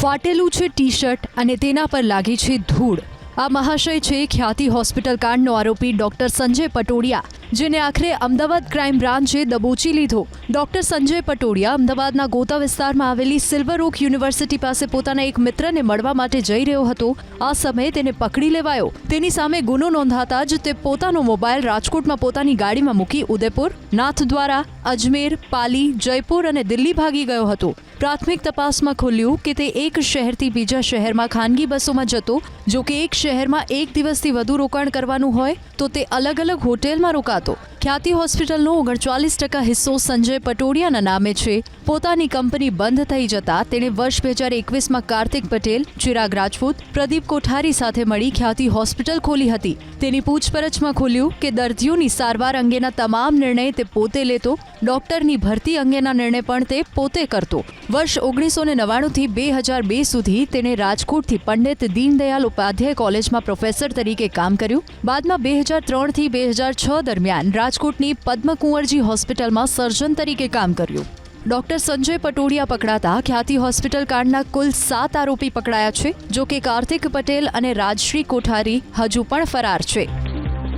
ફાટેલું છે T shirt અને તેના પર લાગી છે ધૂળ. આ મહાશય છે ખ્યાતિ હોસ્પિટલ કાંડનો આરોપી ડોક્ટર સંજય પટોડિયા જેને આખરે અમદાવાદ ક્રાઇમ બ્રાન્ચે દબોચી લીધો. ડોક્ટર સંજય પટોડિયા અમદાવાદના ગોતા વિસ્તારમાં આવેલી સિલ્વર ઓક યુનિવર્સિટી પાસે પોતાના એક મિત્રને મળવા માટે જઈ રહ્યો હતો. આ સમયે તેને પકડી લેવાયો. તેની સામે ગુનો નોંધાતા જ તે પોતાનો મોબાઈલ રાજકોટમાં પોતાની ગાડીમાં મૂકી ઉદયપુર નાથદ્વારા અજમેર, પાલી, જયપુર અને દિલ્હી ભાગી ગયો હતો. પ્રાથમિક તપાસમાં ખુલ્યું કે તે એક શહેરથી બીજા શહેરમાં ખાનગી બસોમાં જતો. જો કે એક શહેરમાં એક દિવસથી વધુ રોકાણ કરવાનું હોય તો તે અલગ અલગ હોટેલમાં રોકાતો 하나도 ખ્યાતિ હોસ્પિટલનો ઓગણચાલીસ ટકા હિસ્સો સંજય પટોડિયાના નામે છે. પોતાની કંપની બંધ થઈ જતા તેણે વર્ષ બે હજાર એકવીસમાં કાર્તિક પટેલ, ચિરાગ રાજપૂત, પ્રદીપ કોઠારી સાથે મળી ખ્યાતિ હોસ્પિટલ ખોલી હતી. તેની પૂછપરછમાં ખોલ્યું કે દર્દીઓની સારવાર અંગેના તમામ નિર્ણય તે પોતે લેતો, ડોક્ટરની ભરતી અંગેના નિર્ણય પણ તે પોતે કરતો. વર્ષ ઓગણીસો ને નવ્વાણુંથી બે હજાર બે સુધી તેણે રાજકોટથી પંડિત દીનદયાલ ઉપાધ્યાય કોલેજમાં પ્રોફેસર તરીકે કામ કર્યું. બાદમાં બે હજાર ત્રણથી બે હજાર છ દરમિયાન રાજકોટની પદ્મકુંવરજી હોસ્પિટલમાં સર્જન તરીકે કામ કર્યું. ડોક્ટર સંજય પટોડિયા પકડાતા ખ્યાતિ હોસ્પિટલ કાંડના કુલ સાત આરોપી પકડાયા છે, જો કે કાર્તિક પટેલ અને રાજશ્રી કોઠારી હજુ પણ ફરાર છે.